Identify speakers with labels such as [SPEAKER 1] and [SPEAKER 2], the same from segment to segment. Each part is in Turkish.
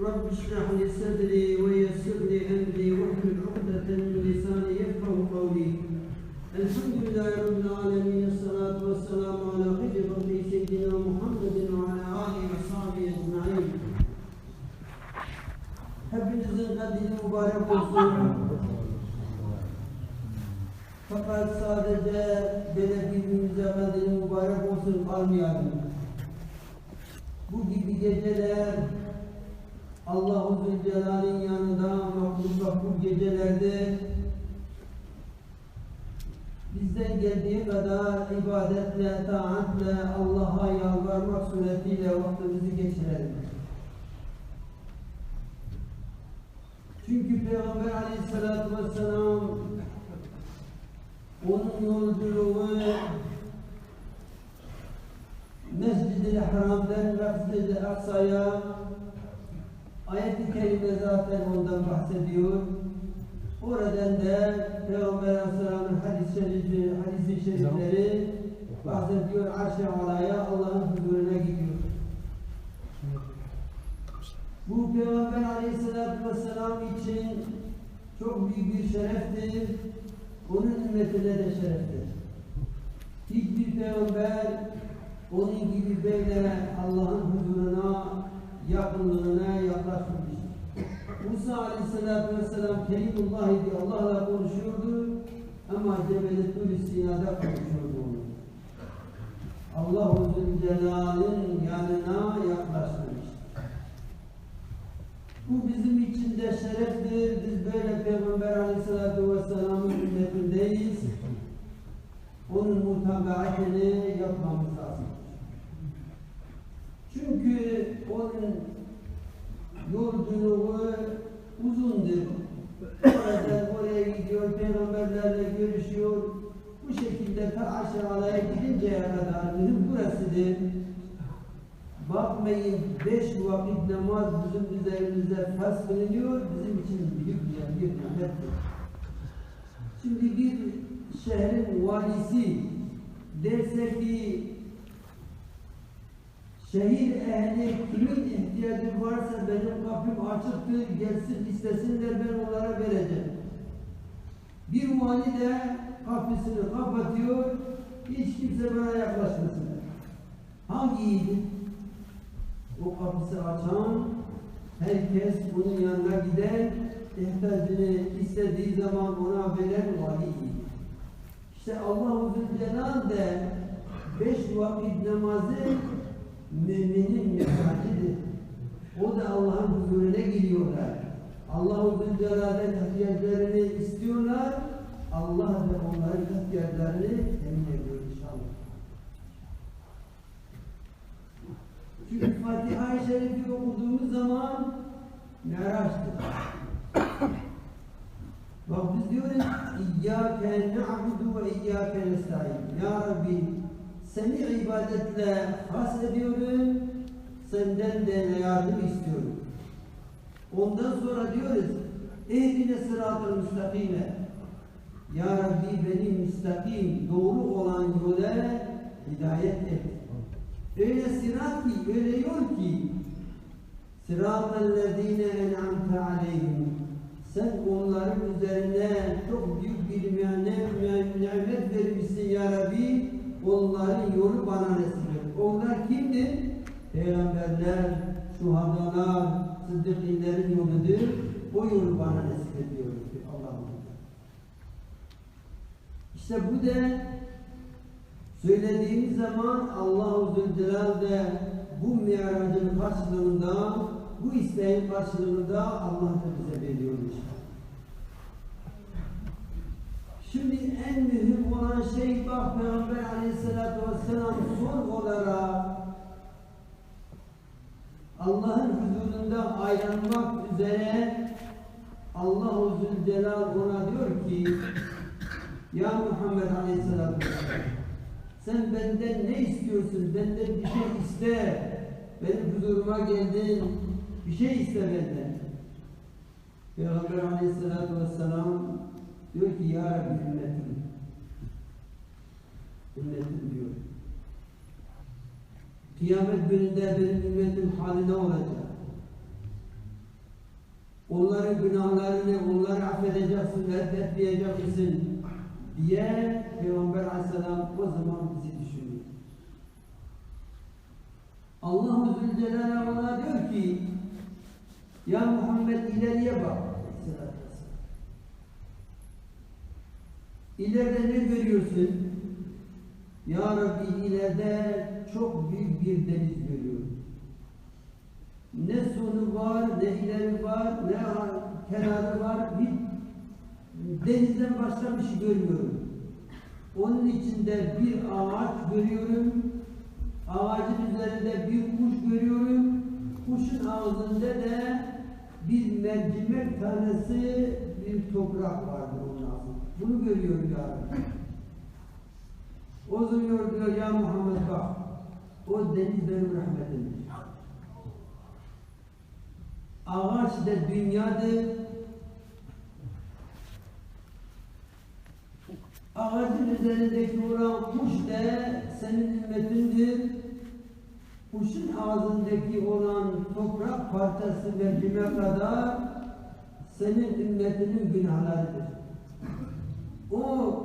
[SPEAKER 1] رب اشرح لي صدري ويسر لي امري واحلل عقدة من لساني يفقه قولي الحمد لله رب العالمين الصلاة والسلام على خير خلق سيدنا محمد وعلى آله وصحبه أجمعين Hepinizin kadri mübarek olsun. Fakat sadece böyle birbirimize kadri mübarek olsun kalmayalım. Bu gibi geceler Allah-u Zülcelal'in yanında mahlukla bu gecelerde bizden geldiği kadar ibadetle, taatle, Allah'a yalvarmak suretiyle vaktimizi geçirelim. Çünkü Peygamber aleyhissalatü vesselam onun yolculuğu Mescid-i Haram'dan Mescid-i Aksa'ya kerime zaten ondan bahsediyor. Oradan da Peygamber Aleyhisselam'ın hadis-i şerifi, hadis-i şerifleri bahsediyor. Arş-ı alaya Allah'ın huzuruna gidiyor. Bu Peygamber Aleyhisselatü Vesselam için çok büyük bir şereftir. Onun ümmetine de şereftir. Hiçbir peygamber onun gibi böyle Allah'ın huzuruna, yakınlığına yaklaşmamıştır. Musa Aleyhisselatü Vesselam Kelimullah idi, Allah'la konuşuyordu ama Cebel-i Sina'da konuşuyordu onu. Allah-u Zülcelal'in yanına yaklaşmış. Bu bizim için de şereftir. Biz böyle Peygamber Aleyhisselatü Vesselam'ın ümmetindeyiz. Onun mutabaatini yapmamız lazım. Çünkü onun yolculuğu uzundur. Oradan gidiyor, peygamberlerle görüşüyor. Bu şekilde ta aşağıya gidinceye kadar bizim burasıdır. Bakmayın beş vakit namaz bizim üzerimizde farz kılınıyor, bizim için büyük bir nimettir. Şimdi bir şehrin valisi derse ki şehir ehli kimin ihtiyacı varsa benim kapım açıktır, gelsin istesinler ben onlara vereceğim. Bir vali de kapısını kapatıyor, hiç kimse bana yaklaşmasın. Hangi yiğit? O kapısı açan, herkes bunun yanına gider, ihtiyacını istediği zaman ona veren vali yiğit. İşte Allah-u Zülcelal de beş vakit namazı müminin mesajıdır. O da Allah'ın huzuruna giriyorlar. Allah-u Zülcelal'den ihtiyaçlarını. Allah da onların ihtiyaçlarını temin ediyor inşallah. Çünkü Fatiha-i Şerif'i okuduğumuz zaman Meraç'tır. Bak biz diyoruz İyyâke na'budu ve iyyâke nesta'in. Ya Rabbi seni ibadetle has ediyorum, senden de yardım istiyorum. Ondan sonra diyoruz Ehdine sıratı müstakime. Ya Rabbi beni müstakim, doğru olan yola hidayet et. Öyle sırat ki, öyle yol ki Sıratellezine en'amte aleyhim sen onların üzerine çok büyük bir nimet vermişsin ya Rabbi. Onların yolu bana nasip et. Onlar kimdir? Peygamberler, şuhadalar, sıddıkînlerin yoludur. O yolu bana nasip ediyor Allah'ım. İşte bu da söylediğimiz zaman Allah-u Zülcelal de bu miracın karşılığında bu isteğin karşılığında Allah da bize veriyormuş. Şimdi en mühim olan şey bak Peygamber aleyhissalatü vesselam son olarak Allah'ın huzurunda ayrılmak üzere Allah-u Zülcelal ona diyor ki Ya Muhammed aleyhissalatü vesselam sen benden ne istiyorsun? Benden bir şey iste. Benim huzuruma geldin. Bir şey iste benden. Peygamber aleyhissalatü vesselam diyor ki Ya Rabbi ümmetim. Ümmetim diyor. Kıyamet gününde benim ümmetim hali ne olacak? onların günahlarını, onları affedeceksin, reddetmeyecek misin diye Peygamber Aleyhisselam o zaman bizi düşünüyor. Allah-u Zülcelal ona diyor ki Ya Muhammed ileriye bak. İleride ne görüyorsun? Ya Rabbi ileride çok büyük bir deniz görüyorum. Ne sonu var, ne ileri var, ne kenarı var. Denizden başka bir şey görmüyorum. Onun içinde bir ağaç görüyorum. Ağacın üzerinde bir kuş görüyorum. Kuşun ağzında da bir mercimek tanesi bir toprak vardır onun ağzında. Bunu görüyorum ya Rabbi. O zaman diyor ya Muhammed bak. O deniz benim rahmetimdir. Ağaç da dünyadır. Ağacın üzerindeki olan kuş da senin ümmetindir. Kuşun ağzındaki olan toprak parçası mercime kadar senin ümmetinin günahlarıdır. O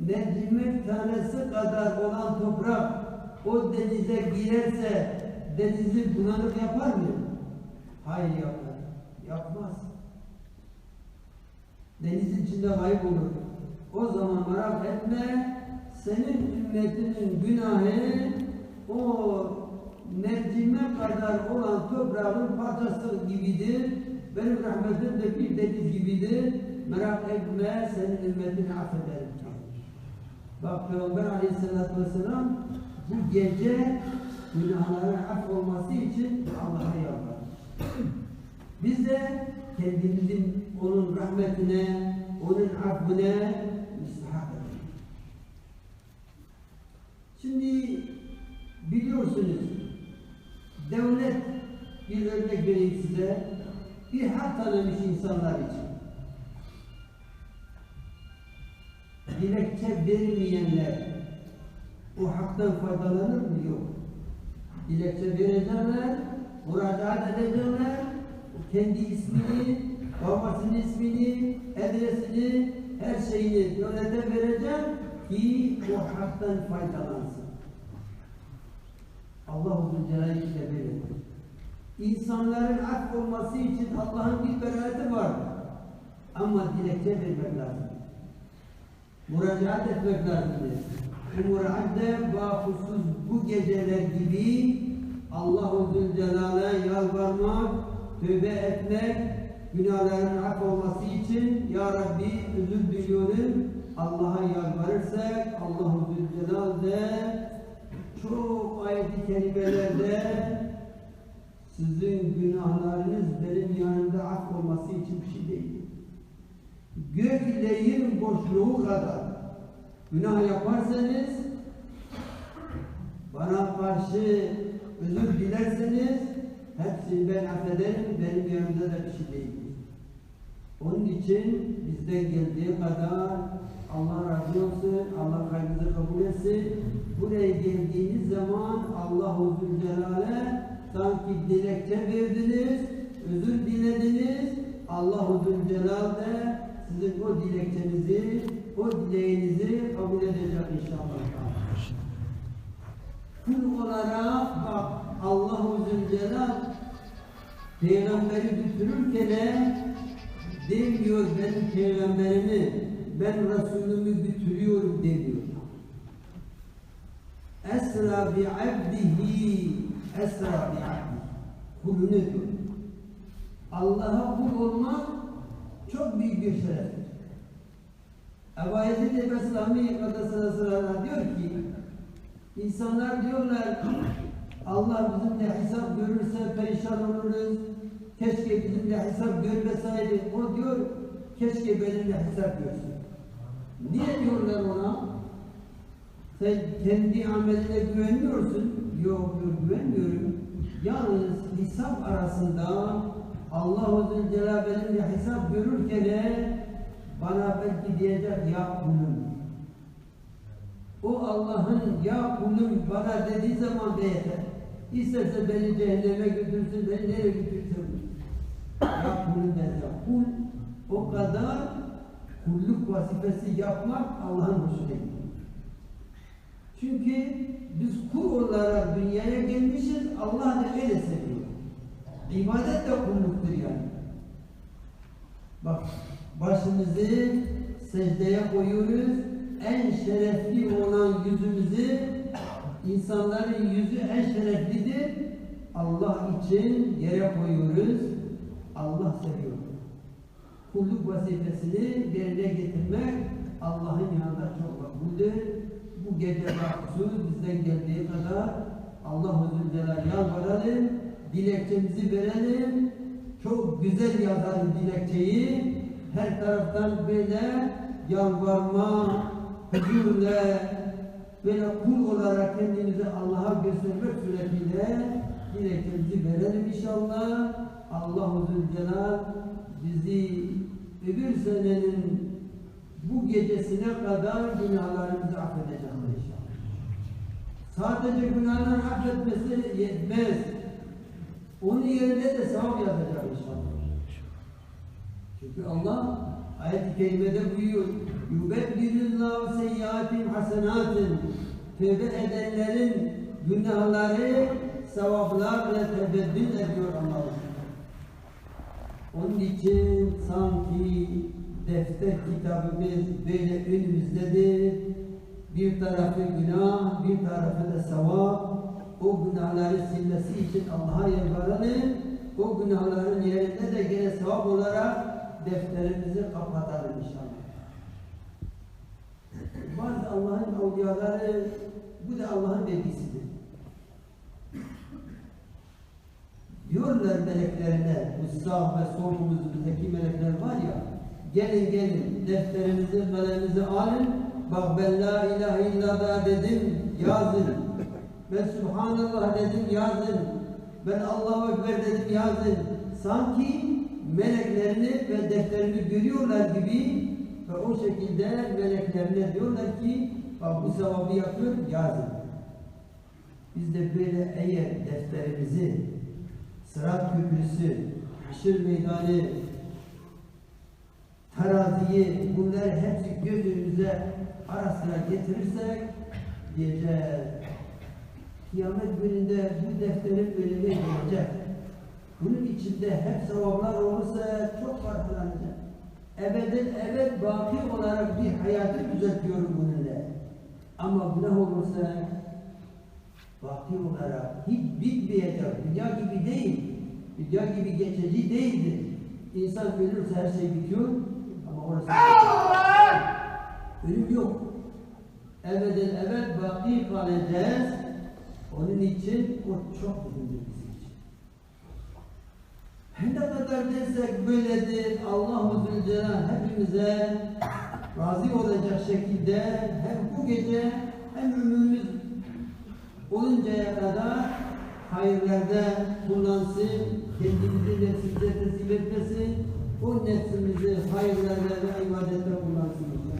[SPEAKER 1] mercimek tanesi kadar olan toprak o denize girerse denizi bulanık yapar mı? Hayır yapar. Yapmaz. Denizin içinde kaybolur. O zaman merak etme senin ümmetinin günahı o mercimek kadar olan toprağın parçası gibidir. Benim rahmetim de bir deniz gibidir. Merak etme senin ümmetini affederim. Bak Peygamber aleyhissalatü vesselam bu gece günahların af olması için Allah'a yalvarır. Biz de kendimizin onun rahmetine, onun affine Şimdi biliyorsunuz devlet bir örnek vereyim size bir hak tanımış insanlar için. dilekçe vermeyenler o haktan faydalanır mı? Yok. Dilekçe verecekler, müracaat edecekler, kendi ismini, babasının ismini, adresini, her şeyini devlete verecek ki o haktan faydalansın. Allah-u Zülcelal'i işte böyle. İnsanların hak olması için Allah'ın bir bereketi vardır. Ama dilekçe vermek lazım müracaat etmek lazımdır. Bu muraatte bahusuz bu geceler gibi Allah-u Zülcelal'e yalvarmak, tövbe etmek, günahların hak olması için Ya Rabbi özür yer boşluğu kadar günah yaparsanız bana karşı özür dilerseniz hepsini ben affederim, benim yanımda da bir şey değil. Onun için bizden geldiği kadar Allah razı olsun, Allah kaybınızı kabul etsin. Buraya geldiğiniz zaman Allah-u Zülcelal'e sanki dilekçe verdiniz, özür dilediniz. Allah-u Zülcelal de sizin o dilekçenizi, o dileğinizi kabul edecek inşallah. Kul olarak bak Allah-u Zülcelal peygamberi götürürken demiyor benim peygamberimi, ben Resulümü götürüyorum demiyor. Esra bi abdihi, esra bi abdihi. Kulunu. Allah'a kul olmak çok büyük bir şereftir. Ebu Yezid Kadasına sırada diyor ki insanlar diyorlar Allah bizimle hesap görürse perişan oluruz. Keşke bizimle hesap görmeseydi. O diyor keşke benimle hesap görsün. Niye diyorlar ona? Sen kendi ameline güvenmiyorsun. Yok diyor güvenmiyorum. Yalnız hesap arasında Allah-u Zülcelal benimle hesap görürken bana belki diyecek ya kulum. O Allah'ın ya kulum bana dediği zaman da yeter. İsterse beni cehenneme götürsün, beni nereye götürsün. Ya kulun derse kul o kadar kulluk vazifesi yapmak Allah'ın hoşuna gidiyor. Çünkü biz kul olarak dünyaya gelmişiz, Allah da seviyor. İbadet de kulluktur yani. Bak başımızı secdeye koyuyoruz. En şerefli olan yüzümüzü insanların yüzü en şereflidir. Allah için yere koyuyoruz. Allah seviyor. Kulluk vazifesini yerine getirmek Allah'ın yanında çok makbuldür. Bu gece mahsus bizden geldiği kadar Allah Huzur Celal yalvaralım, dilekçemizi verelim, çok güzel yazarım dilekçeyi. Her taraftan böyle yalvarma, huzurla, böyle kul olarak kendimizi Allah'a göstermek suretiyle dilekçemizi verelim inşallah. Allah Zülcelal bizi öbür senenin bu gecesine kadar günahlarımızı affedecek inşallah. Sadece günahlar affetmesi yetmez. Onun yerine de sevap yazacak inşallah. Çünkü Allah ayet-i kerimede buyuruyor. Yübeddilullahu seyyiatin hasenatin. Tövbe edenlerin günahları sevaplarla tebeddül ediyor Allah. Onun için sanki defter kitabımız böyle önümüzdedir. Bir tarafı günah, bir tarafı da sevap. O günahları silmesi için Allah'a yalvaralım. O günahların yerinde de gene sevap olarak defterimizi kapatalım inşallah. Bazı Allah'ın avliyaları, bu da Allah'ın vergisidir. Diyorlar meleklerine, bu sağ ve solumuzdaki melekler var ya, gelin gelin defterinizi, kaleminizi alın, bak ben la ilahe illallah dedim, yazın. Ben Subhanallah dedim, yazın. Ben Allahu Ekber dedim, yazın. Sanki meleklerini ve defterini görüyorlar gibi ve o şekilde meleklerine diyorlar ki, bak bu sevabı yapıyor, yazın. Biz de böyle eğer defterimizi Sırat Köprüsü, Haşır Meydanı, teraziyi, bunları hepsi gözümüze ara sıra getirirsek diyeceğiz. Kıyamet gününde bu defterin önüne gelecek. Bunun içinde hep sevaplar olursa çok farklanacak. Ebeden ebed baki olarak bir hayatı düzeltiyorum bununla. Ama günah olursa vakti olarak hiç bitmeyecek, dünya gibi değil. Dünya gibi geçici değildir. İnsan ölürse her şey bitiyor ama orası ölüm yok. Ebeden ebed baki kalacağız. Onun için o çok mühimdir bizim için. Her ne kadar dersek böyledir, Allah-u Zülcelal hepimize razı olacak şekilde hem bu gece hem ömrümüz oluncaya kadar hayırlarda kullansın, kendimizi nefsimize teslim etmesin, o nefsimizi hayırlarda ve ibadette kullansın.